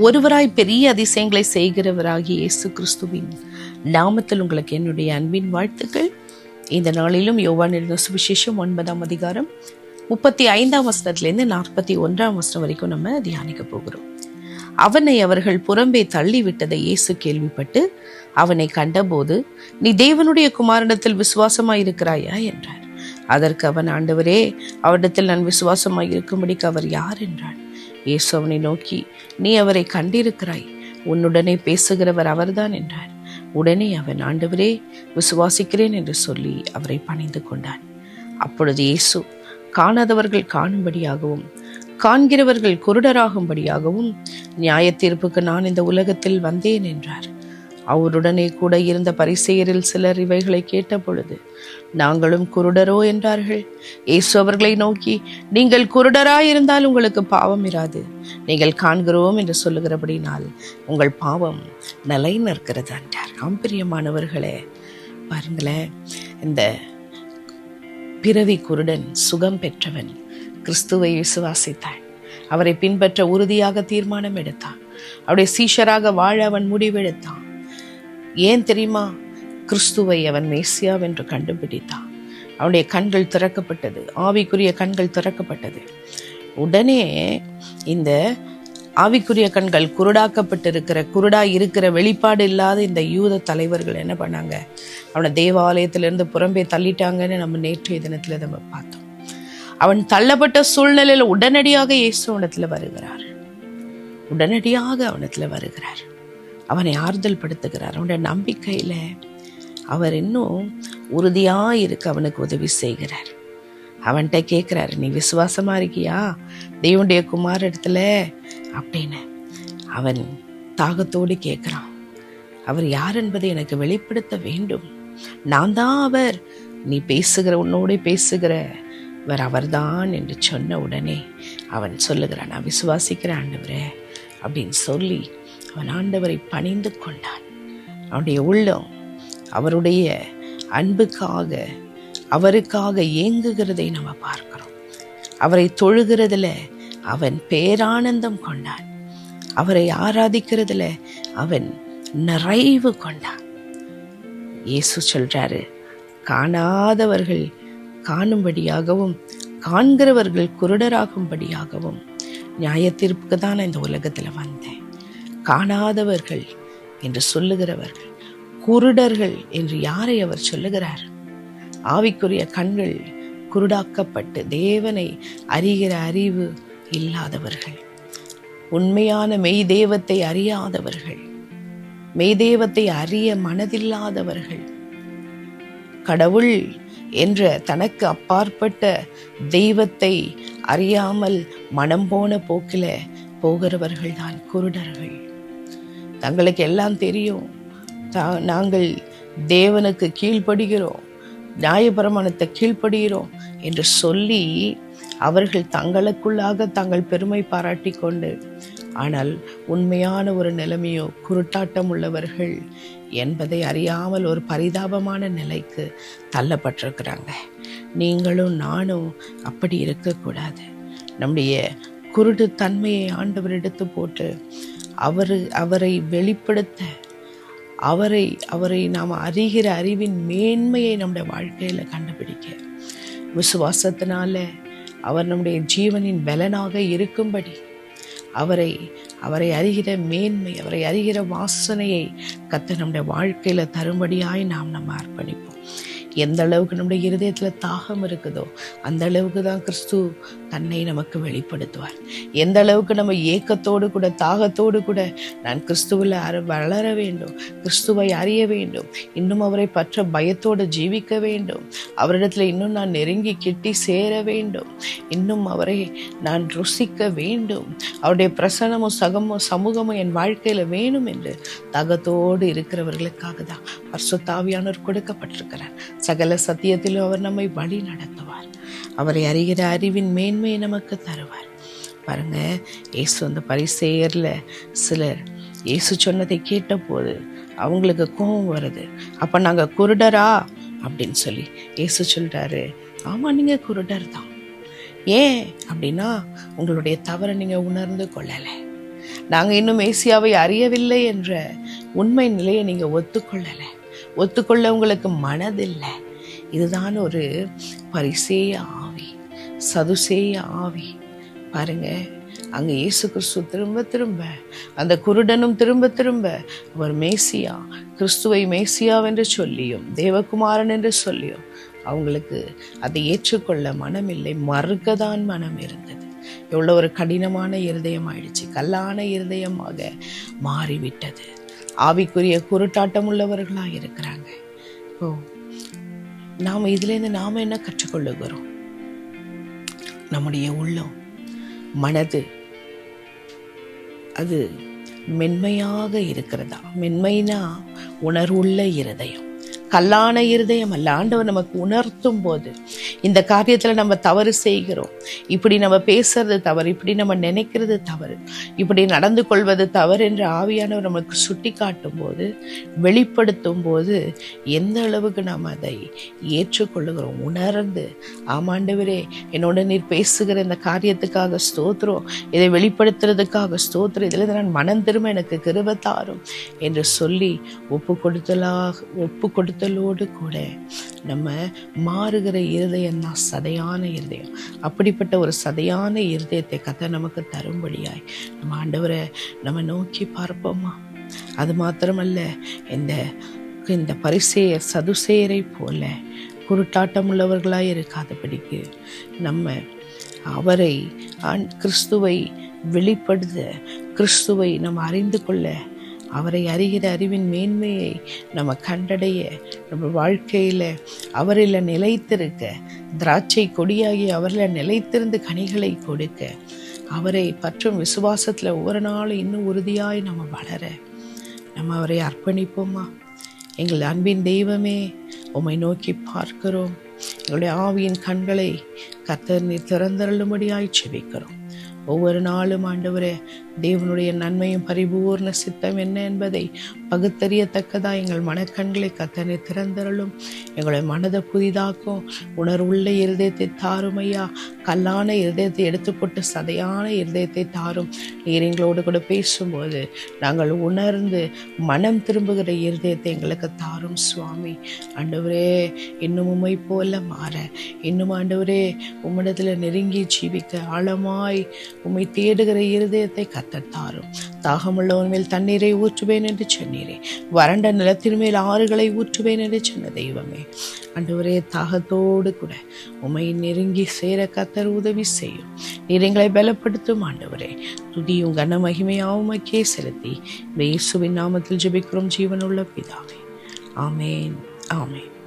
ஒருவராய் பெரிய அதிசயங்களை செய்கிறவராகிய இயேசு கிறிஸ்துவின் நாமத்தில் உங்களுக்கு என்னுடைய அன்பின் வாழ்த்துக்கள். இந்த நாளிலும் யோவான் எழுதின சுவிசேஷம் ஒன்பதாம் அதிகாரம் முப்பத்தி ஐந்தாம் வசனத்திலேருந்து நாற்பத்தி ஒன்றாம் வசனம் வரைக்கும் நம்ம தியானிக்க போகிறோம். அவனை அவர்கள் புறம்பே தள்ளிவிட்டதை இயேசு கேள்விப்பட்டு அவனை கண்டபோது நீ தேவனுடைய குமாரனிடத்தில் விசுவாசமாயிருக்கிறாயா? என்றார். அதற்கு அவன் ஆண்டவரே அவரிடத்தில் நான் விசுவாசமாய் இருக்கும்படிக்கு அவர் யார்? என்றான். இயேசு அவனை நோக்கி நீ அவரை கண்டிருக்கிறாய். உன்னுடனே பேசுகிறவர் அவர்தான் என்றார். உடனே அவன் ஆண்டவரே விசுவாசிக்கிறேன் என்று சொல்லி அவரை பணிந்து கொண்டான். அப்பொழுது இயேசு காணாதவர்கள் காணும்படியாகவும் காண்கிறவர்கள் குருடராகும்படியாகவும் நியாய தீர்ப்புக்கு நான் இந்த உலகத்தில் வந்தேன் என்றார். அவருடனே கூட இருந்த பரிசெயரில் சிலர் இவைகளை கேட்டபொழுது நாங்களும் குருடரோ என்றார்கள். இயேசு அவர்களை நோக்கி நீங்கள் குருடராயிருந்தால் உங்களுக்கு பாவம் இராது. நீங்கள் காண்கிறோம் என்று சொல்லுகிறபடினால் உங்கள் பாவம் நிலை நிற்கிறது என்றார் ஆம்பரியமானவர்களே பாருங்களேன். இந்த பிறவி குருடன் சுகம் பெற்றவன் கிறிஸ்துவை விசுவாசித்தான் அவரை பின்பற்ற உறுதியாக தீர்மானம் எடுத்தான். அவருடைய சீஷராக வாழ அவன் முடிவெடுத்தான். ஏன் தெரியுமா? கிறிஸ்துவை அவன் மேசியாவென்று கண்டுபிடித்தான். அவனுடைய கண்கள் திறக்கப்பட்டது. ஆவிக்குரிய கண்கள் திறக்கப்பட்டது. உடனே இந்த ஆவிக்குரிய கண்கள் குருடாக்கப்பட்டிருக்கிற குருடா இருக்கிற வெளிப்பாடு இல்லாத இந்த யூத தலைவர்கள் என்ன பண்ணாங்க? அவனை தேவாலயத்திலிருந்து புறம்பே தள்ளிட்டாங்கன்னு நம்ம நேற்றைய தினத்தில் நம்ம பார்த்தோம். அவன் தள்ளப்பட்ட சூழ்நிலையில் உடனடியாக இயேசு அவனத்தில் வருகிறார். உடனடியாக அவனத்தில் வருகிறார். அவனை ஆறுதல் படுத்துகிறார். அவனுடைய நம்பிக்கையில் அவர் இன்னும் உறுதியாக இருக்க அவனுக்கு உதவி செய்கிறார். அவன்கிட்ட கேட்குறாரு நீ விசுவாசமாக இருக்கியா? தெய்வனுடைய குமார் இடத்துல அப்படின்னு. அவன் தாகத்தோடு கேட்குறான் அவர் யார் என்பதை எனக்கு வெளிப்படுத்த வேண்டும். நான் தான் அவர். நீ பேசுகிற உன்னோட பேசுகிற. அவர் அவர்தான் என்று சொன்ன உடனே அவன் சொல்லுகிறான் நான் விசுவாசிக்கிறேன் ஆண்டவரே அப்படின்னு சொல்லி அவன் ஆண்டவரை பணிந்து கொண்டான். அவனுடைய உள்ளம் அவருடைய அன்புக்காக அவருக்காக ஏங்குகிறதை நம்ம பார்க்கிறோம். அவரை தொழுகிறதுல அவன் பேரானந்தம் கொண்டான். அவரை ஆராதிக்கிறதுல அவன் நிறைவு கொண்டான். இயேசு சொல்றாரு காணாதவர்கள் காணும்படியாகவும் காண்கிறவர்கள் குருடராகும்படியாகவும் நியாய தான் நான் இந்த உலகத்தில் வந்தேன். காணாதவர்கள் என்று சொல்லுகிறவர்கள் குருடர்கள் என்று யாரை அவர் சொல்லுகிறார்? ஆவிக்குரிய கண்கள் குருடாக்கப்பட்டு தேவனை அறிகிற அறிவு இல்லாதவர்கள் உண்மையான மெய் தெய்வத்தை அறியாதவர்கள் மெய் தெய்வத்தை அறிய மனதில்லாதவர்கள் கடவுள் என்ற தனக்கு அப்பாற்பட்ட தெய்வத்தை அறியாமல் மனம் போன போக்கில போகிறவர்கள் தான் குருடர்கள். தங்களுக்கு எல்லாம் தெரியும். தா- நாங்கள் தேவனுக்கு கீழ்ப்படுகிறோம். நியாயபிரமாணத்தை கீழ்ப்படுகிறோம் என்று சொல்லி அவர்கள் தங்களுக்குள்ளாக தாங்கள் பெருமை பாராட்டி கொண்டு ஆனால் உண்மையான ஒரு நிலைமையோ குருட்டாட்டம் உள்ளவர்கள் என்பதை அறியாமல் ஒரு பரிதாபமான நிலைக்கு தள்ளப்பட்டிருக்கிறாங்க. நீங்களும் நானும் அப்படி இருக்கக்கூடாது. நம்முடைய குருட்டு தன்மையை ஆண்டவர் எடுத்து போட்டு அவர் அவரை வெளிப்படுத்த அவரை அவரை நாம் அறிகிற அறிவின் மேன்மையை நம்முடைய வாழ்க்கையில் கண்டுபிடிக்க. விசுவாசத்தினால அவர் நம்முடைய ஜீவனின் பலனாக இருக்கும்படி அவரை அவரை அறிகிற மேன்மை அவரை அறிகிற வாசனையை கத்த நம்முடைய வாழ்க்கையில் தரும்படியாய் நாம் நம்ம அர்ப்பணிப்போம். எந்த அளவுக்கு நம்முடைய இருதயத்தில் தாகம் இருக்குதோ அந்த அளவுக்கு தான் கிறிஸ்து தன்னை நமக்கு வெளிப்படுத்துவார். எந்த அளவுக்கு நம்ம ஏக்கத்தோடு கூட தாகத்தோடு கூட நான் கிறிஸ்துவில் அற வளர வேண்டும் கிறிஸ்துவை அறிய வேண்டும் இன்னும் அவரை பற்ற பயத்தோடு ஜீவிக்க வேண்டும் அவரிடத்தில் இன்னும் நான் நெருங்கி கிட்டி சேர வேண்டும் இன்னும் அவரை நான் ருசிக்க வேண்டும் அவருடைய பிரசனமும் சகமும் சமூகமும் என் வாழ்க்கையில் வேணும் என்று தகத்தோடு இருக்கிறவர்களுக்காக தான் பர்சுத்தாவியானவர் கொடுக்கப்பட்டிருக்கிறார். சகல சத்தியத்திலும் அவர் நம்மை வழி நடத்துவார். அவரை அறிகிற அறிவின் மேன்மையை நமக்கு தருவார். பாருங்க இயேசு அந்த பரிசேயர்ல சிலர் இயேசு சொன்னதை கேட்டபோது அவங்களுக்கு கோபம் வருது. அப்போ நாங்கள் குருடரா? அப்படின்னு சொல்லி இயேசு சொல்கிறாரு ஆமாம் நீங்கள் குருடர் தான். ஏன்? அப்படின்னா உங்களுடைய தவறை நீங்கள் உணர்ந்து கொள்ளலை. நாங்கள் இன்னும் ஏசியாவை அறியவில்லை என்ற உண்மை நிலையை நீங்கள் ஒத்துக்கொள்ளலை. ஒத்துக்கொள்ள உங்களுக்கு மனதில்லை. இதுதான் ஒரு பரிசேய ஆவி சதுசேய ஆவி. பாருங்க அங்கே இயேசு கிறிஸ்து திரும்ப திரும்ப அந்த குருடனும் திரும்ப திரும்ப அவர் மேசியா கிறிஸ்துவை மேசியாவென்று சொல்லியும் தேவகுமாரன் என்று சொல்லியும் அவங்களுக்கு அதை ஏற்றுக்கொள்ள மனமில்லை. மறுக்கதான் மனம் இருந்தது. எவ்வளோ ஒரு கடினமான இருதயம் ஆயிடுச்சு கல்லான இருதயமாக மாறிவிட்டது. ஆவிக்குரிய குருட்டாட்டம் உள்ளவர்களாக இருக்கிறாங்க. ஓ நாம் இதுலேருந்து நாம் என்ன கற்றுக்கொள்ளுகிறோம்? நம்முடைய உள்ளம் மனது அது மென்மையாக இருக்கிறதா? மென்மைனா உணர்வுள்ள இருதயம். கல்லான இருதயம் அல்ல ஆண்டவர் நமக்கு உணர்த்தும் போது இந்த காரியத்தில் நம்ம தவறு செய்கிறோம். இப்படி நம்ம பேசுறது தவறு இப்படி நம்ம நினைக்கிறது தவறு. இப்படி நடந்து கொள்வது தவறு என்று ஆவியானவர் நமக்கு சுட்டி காட்டும் போது வெளிப்படுத்தும் போது எந்த அளவுக்கு நாம் அதை ஏற்றுக்கொள்ளுகிறோம் உணர்ந்து ஆமாண்டவரே என்னோட நீர் பேசுகிற இந்த காரியத்துக்காக ஸ்தோத்திரம் இதை வெளிப்படுத்துறதுக்காக ஸ்தோத்திரம் இதில் நான் மனம் திரும்ப எனக்கு கிருப தாரும் என்று சொல்லி ஒப்பு கொடுத்தலாக ஒப்பு கொடுத்தலோடு கூட நம்ம மாறுகிற இருதயம் தான் சதையான இருதயம். அப்படிப்பட்ட ஒரு சதையான இருதயத்தை கதை நமக்கு தரும்படியாய் நம்ம ஆண்டவரை நம்ம நோக்கி பார்ப்போமா? அது மாத்திரமல்ல இந்த இந்த பரிசேய சதுசேரை போல குருட்டாட்டம் உள்ளவர்களாக இருக்காதபடிக்கு நம்ம அவரை ஆண் கிறிஸ்துவை வெளிப்படுத்த கிறிஸ்துவை நம்ம அறிந்து கொள்ள அவரை அறிகிற அறிவின் மேன்மையை நம்ம கண்டடைய நம்ம வாழ்க்கையில் அவரில் நிலைத்திருக்க திராட்சை கொடியாகி அவரில் நிலைத்திருந்து கனிகளை கொடுக்க அவரை பற்றும் விசுவாசத்தில் ஒவ்வொரு நாளும் இன்னும் உறுதியாய் நம்ம வளர நம்ம அவரை அர்ப்பணிப்போமா? எங்கள் அன்பின் தெய்வமே உம்மை நோக்கி பார்க்கிறோம். எங்களுடைய ஆவியின் கண்களை கத்தர் நீர் திறந்தருளும்படியாய் செவிக்கிறோம் ஒவ்வொரு நாளும் ஆண்டவரே தேவனுடைய நன்மையும் பரிபூர்ண சித்தம் என்ன என்பதை பகுத்தறியத்தக்கதா எங்கள் மனக்கண்களை கத்தனை திறந்தருளும். எங்களுடைய மனதை புதிதாக்கும். உணர்வுள்ள இருதயத்தை தாரும் ஐயா. கல்லான இருதயத்தை எடுத்துப்போட்டு சதையான இருதயத்தை தாரும். நீர் எங்களோடு கூட பேசும்போது நாங்கள் உணர்ந்து மனம் திரும்புகிற இருதயத்தை எங்களுக்கு தாரும் சுவாமி. ஆண்டவரே இன்னும் போல மாற. இன்னும் ஆண்டவரே உம்மிடத்தில் நெருங்கி ஜீவிக்க ஆழமாய் உம்மை தேடுகிற இருதயத்தை கத்த கத்தத்தாரும் தாகமுள்ளவன் மேல் தண்ணீரை ஊற்றுவேன் என்று சொன்னீரே. வறண்ட நிலத்தின் மேல் ஆறுகளை ஊற்றுவேன் என்று சொன்ன தெய்வமே. ஆண்டவரே தாகத்தோடு கூட உமை நெருங்கி சேர கத்தர் உதவி செய்யும். நீர் எங்களை பலப்படுத்தும் ஆண்டவரே. துதியும் கன மகிமையாவுமக்கே செலுத்தி இயேசுவின் நாமத்தில் ஜெபிக்கிறோம் ஜீவனுள்ள பிதாவே. ஆமேன் ஆமேன்.